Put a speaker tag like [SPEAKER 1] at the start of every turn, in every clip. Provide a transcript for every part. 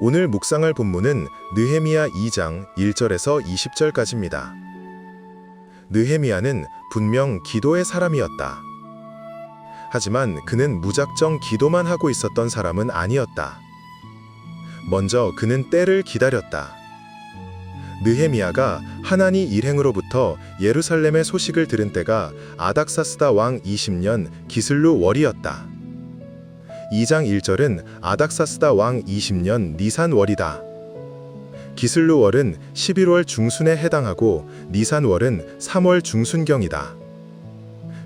[SPEAKER 1] 오늘 묵상할 본문은 느헤미야 2장 1절에서 20절까지입니다. 느헤미야는 분명 기도의 사람이었다. 하지만 그는 무작정 기도만 하고 있었던 사람은 아니었다. 먼저 그는 때를 기다렸다. 느헤미야가 하나니 일행으로부터 예루살렘의 소식을 들은 때가 아닥사스다 왕 20년 기슬루 월이었다. 2장 1절은 아닥사스다 왕 20년 니산월이다. 기슬루월은 11월 중순에 해당하고 니산월은 3월 중순경이다.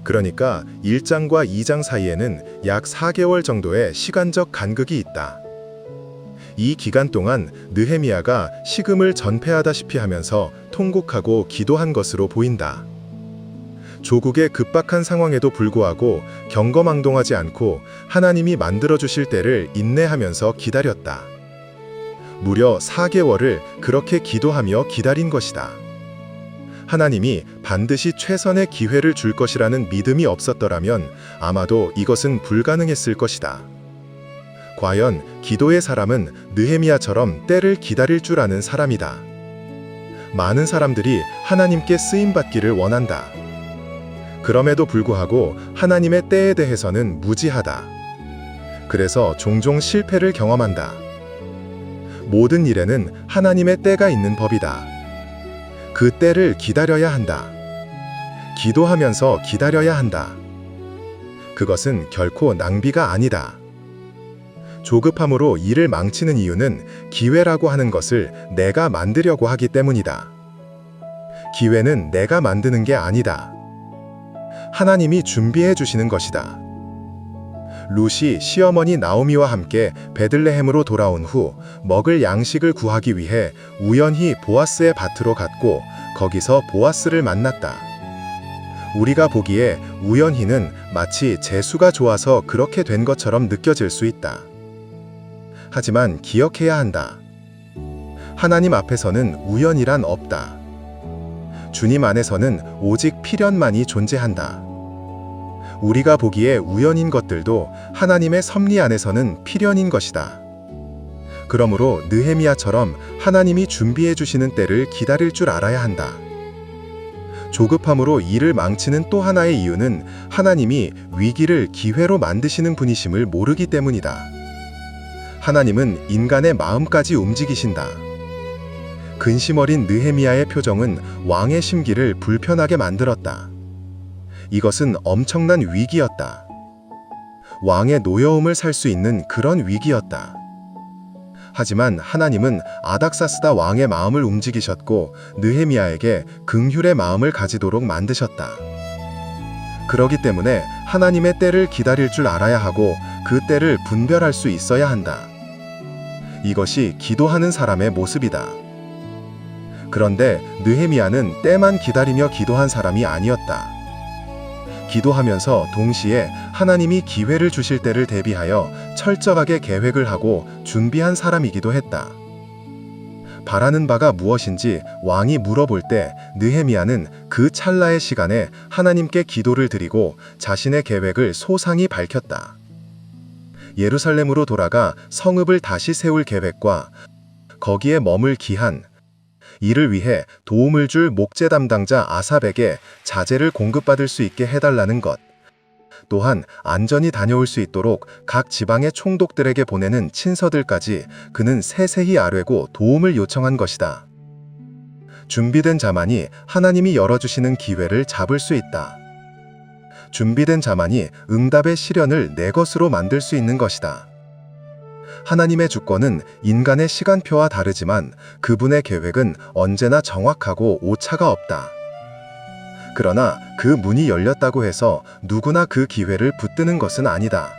[SPEAKER 1] 그러니까 1장과 2장 사이에는 약 4개월 정도의 시간적 간극이 있다. 이 기간 동안 느헤미야가 식음을 전폐하다시피 하면서 통곡하고 기도한 것으로 보인다. 조국의 급박한 상황에도 불구하고 경거망동하지 않고 하나님이 만들어 주실 때를 인내하면서 기다렸다. 무려 4개월을 그렇게 기도하며 기다린 것이다. 하나님이 반드시 최선의 기회를 줄 것이라는 믿음이 없었더라면 아마도 이것은 불가능했을 것이다. 과연 기도의 사람은 느헤미야처럼 때를 기다릴 줄 아는 사람이다. 많은 사람들이 하나님께 쓰임 받기를 원한다. 그럼에도 불구하고 하나님의 때에 대해서는 무지하다. 그래서 종종 실패를 경험한다. 모든 일에는 하나님의 때가 있는 법이다. 그 때를 기다려야 한다. 기도하면서 기다려야 한다. 그것은 결코 낭비가 아니다. 조급함으로 일을 망치는 이유는 기회라고 하는 것을 내가 만들려고 하기 때문이다. 기회는 내가 만드는 게 아니다. 하나님이 준비해 주시는 것이다. 루시 시어머니 나오미와 함께 베들레헴으로 돌아온 후 먹을 양식을 구하기 위해 우연히 보아스의 밭으로 갔고 거기서 보아스를 만났다. 우리가 보기에 우연히는 마치 재수가 좋아서 그렇게 된 것처럼 느껴질 수 있다. 하지만 기억해야 한다. 하나님 앞에서는 우연이란 없다. 주님 안에서는 오직 필연만이 존재한다. 우리가 보기에 우연인 것들도 하나님의 섭리 안에서는 필연인 것이다. 그러므로 느헤미야처럼 하나님이 준비해 주시는 때를 기다릴 줄 알아야 한다. 조급함으로 일을 망치는 또 하나의 이유는 하나님이 위기를 기회로 만드시는 분이심을 모르기 때문이다. 하나님은 인간의 마음까지 움직이신다. 근심 어린 느헤미야의 표정은 왕의 심기를 불편하게 만들었다. 이것은 엄청난 위기였다. 왕의 노여움을 살 수 있는 그런 위기였다. 하지만 하나님은 아닥사스다 왕의 마음을 움직이셨고 느헤미야에게 긍휼의 마음을 가지도록 만드셨다. 그러기 때문에 하나님의 때를 기다릴 줄 알아야 하고 그 때를 분별할 수 있어야 한다. 이것이 기도하는 사람의 모습이다. 그런데 느헤미야는 때만 기다리며 기도한 사람이 아니었다. 기도하면서 동시에 하나님이 기회를 주실 때를 대비하여 철저하게 계획을 하고 준비한 사람이기도 했다. 바라는 바가 무엇인지 왕이 물어볼 때 느헤미야는 그 찰나의 시간에 하나님께 기도를 드리고 자신의 계획을 소상히 밝혔다. 예루살렘으로 돌아가 성읍을 다시 세울 계획과 거기에 머물 기한, 이를 위해 도움을 줄 목재 담당자 아삽에게 자재를 공급받을 수 있게 해달라는 것. 또한 안전히 다녀올 수 있도록 각 지방의 총독들에게 보내는 친서들까지 그는 세세히 아뢰고 도움을 요청한 것이다. 준비된 자만이 하나님이 열어주시는 기회를 잡을 수 있다. 준비된 자만이 응답의 시련을 내 것으로 만들 수 있는 것이다. 하나님의 주권은 인간의 시간표와 다르지만 그분의 계획은 언제나 정확하고 오차가 없다. 그러나 그 문이 열렸다고 해서 누구나 그 기회를 붙드는 것은 아니다.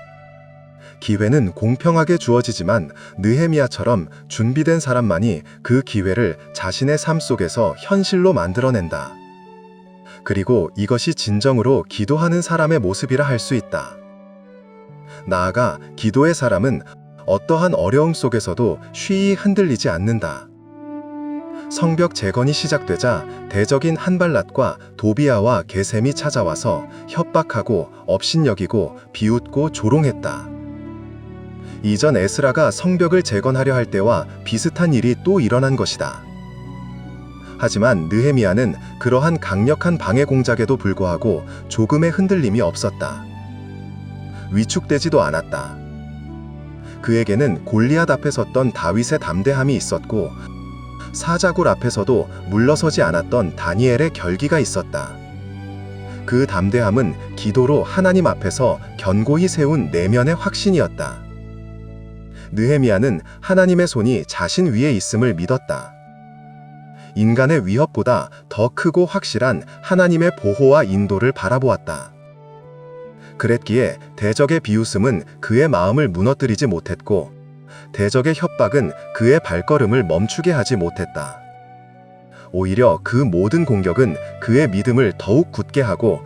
[SPEAKER 1] 기회는 공평하게 주어지지만 느헤미야처럼 준비된 사람만이 그 기회를 자신의 삶 속에서 현실로 만들어낸다. 그리고 이것이 진정으로 기도하는 사람의 모습이라 할 수 있다. 나아가 기도의 사람은 어떠한 어려움 속에서도 쉬이 흔들리지 않는다. 성벽 재건이 시작되자 대적인 한발랏과 도비아와 게셈이 찾아와서 협박하고 업신여기고 비웃고 조롱했다. 이전 에스라가 성벽을 재건하려 할 때와 비슷한 일이 또 일어난 것이다. 하지만 느헤미야는 그러한 강력한 방해 공작에도 불구하고 조금의 흔들림이 없었다. 위축되지도 않았다. 그에게는 골리앗 앞에 섰던 다윗의 담대함이 있었고 사자굴 앞에서도 물러서지 않았던 다니엘의 결기가 있었다. 그 담대함은 기도로 하나님 앞에서 견고히 세운 내면의 확신이었다. 느헤미야는 하나님의 손이 자신 위에 있음을 믿었다. 인간의 위협보다 더 크고 확실한 하나님의 보호와 인도를 바라보았다. 그랬기에 대적의 비웃음은 그의 마음을 무너뜨리지 못했고 대적의 협박은 그의 발걸음을 멈추게 하지 못했다. 오히려 그 모든 공격은 그의 믿음을 더욱 굳게 하고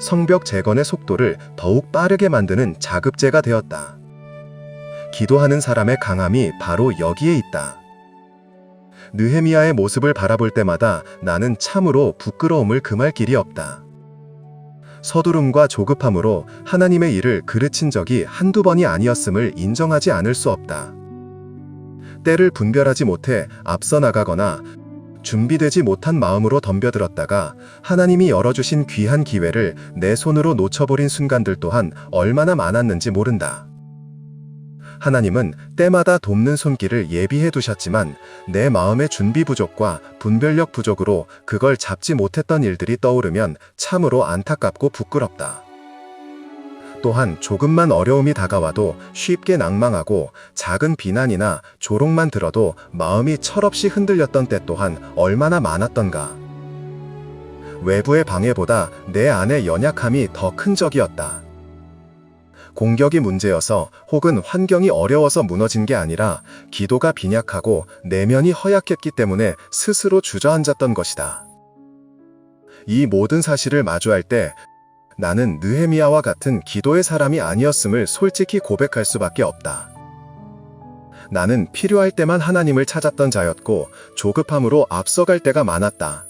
[SPEAKER 1] 성벽 재건의 속도를 더욱 빠르게 만드는 자급제가 되었다. 기도하는 사람의 강함이 바로 여기에 있다. 느헤미야의 모습을 바라볼 때마다 나는 참으로 부끄러움을 금할 길이 없다. 서두름과 조급함으로 하나님의 일을 그르친 적이 한두 번이 아니었음을 인정하지 않을 수 없다. 때를 분별하지 못해 앞서 나가거나 준비되지 못한 마음으로 덤벼들었다가 하나님이 열어주신 귀한 기회를 내 손으로 놓쳐버린 순간들 또한 얼마나 많았는지 모른다. 하나님은 때마다 돕는 손길을 예비해 두셨지만 내 마음의 준비 부족과 분별력 부족으로 그걸 잡지 못했던 일들이 떠오르면 참으로 안타깝고 부끄럽다. 또한 조금만 어려움이 다가와도 쉽게 낭망하고 작은 비난이나 조롱만 들어도 마음이 철없이 흔들렸던 때 또한 얼마나 많았던가. 외부의 방해보다 내 안의 연약함이 더 큰 적이었다. 공격이 문제여서 혹은 환경이 어려워서 무너진 게 아니라 기도가 빈약하고 내면이 허약했기 때문에 스스로 주저앉았던 것이다. 이 모든 사실을 마주할 때 나는 느헤미야와 같은 기도의 사람이 아니었음을 솔직히 고백할 수밖에 없다. 나는 필요할 때만 하나님을 찾았던 자였고 조급함으로 앞서갈 때가 많았다.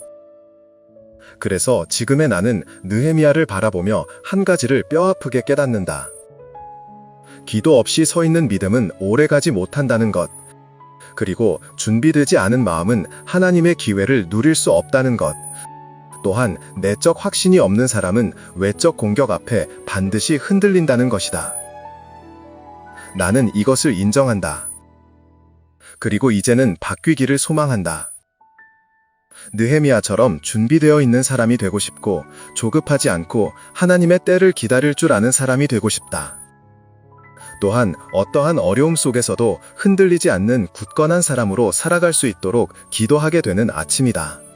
[SPEAKER 1] 그래서 지금의 나는 느헤미야를 바라보며 한 가지를 뼈아프게 깨닫는다. 기도 없이 서 있는 믿음은 오래가지 못한다는 것. 그리고 준비되지 않은 마음은 하나님의 기회를 누릴 수 없다는 것. 또한 내적 확신이 없는 사람은 외적 공격 앞에 반드시 흔들린다는 것이다. 나는 이것을 인정한다. 그리고 이제는 바뀌기를 소망한다. 느헤미야처럼 준비되어 있는 사람이 되고 싶고 조급하지 않고 하나님의 때를 기다릴 줄 아는 사람이 되고 싶다. 또한 어떠한 어려움 속에서도 흔들리지 않는 굳건한 사람으로 살아갈 수 있도록 기도하게 되는 아침이다.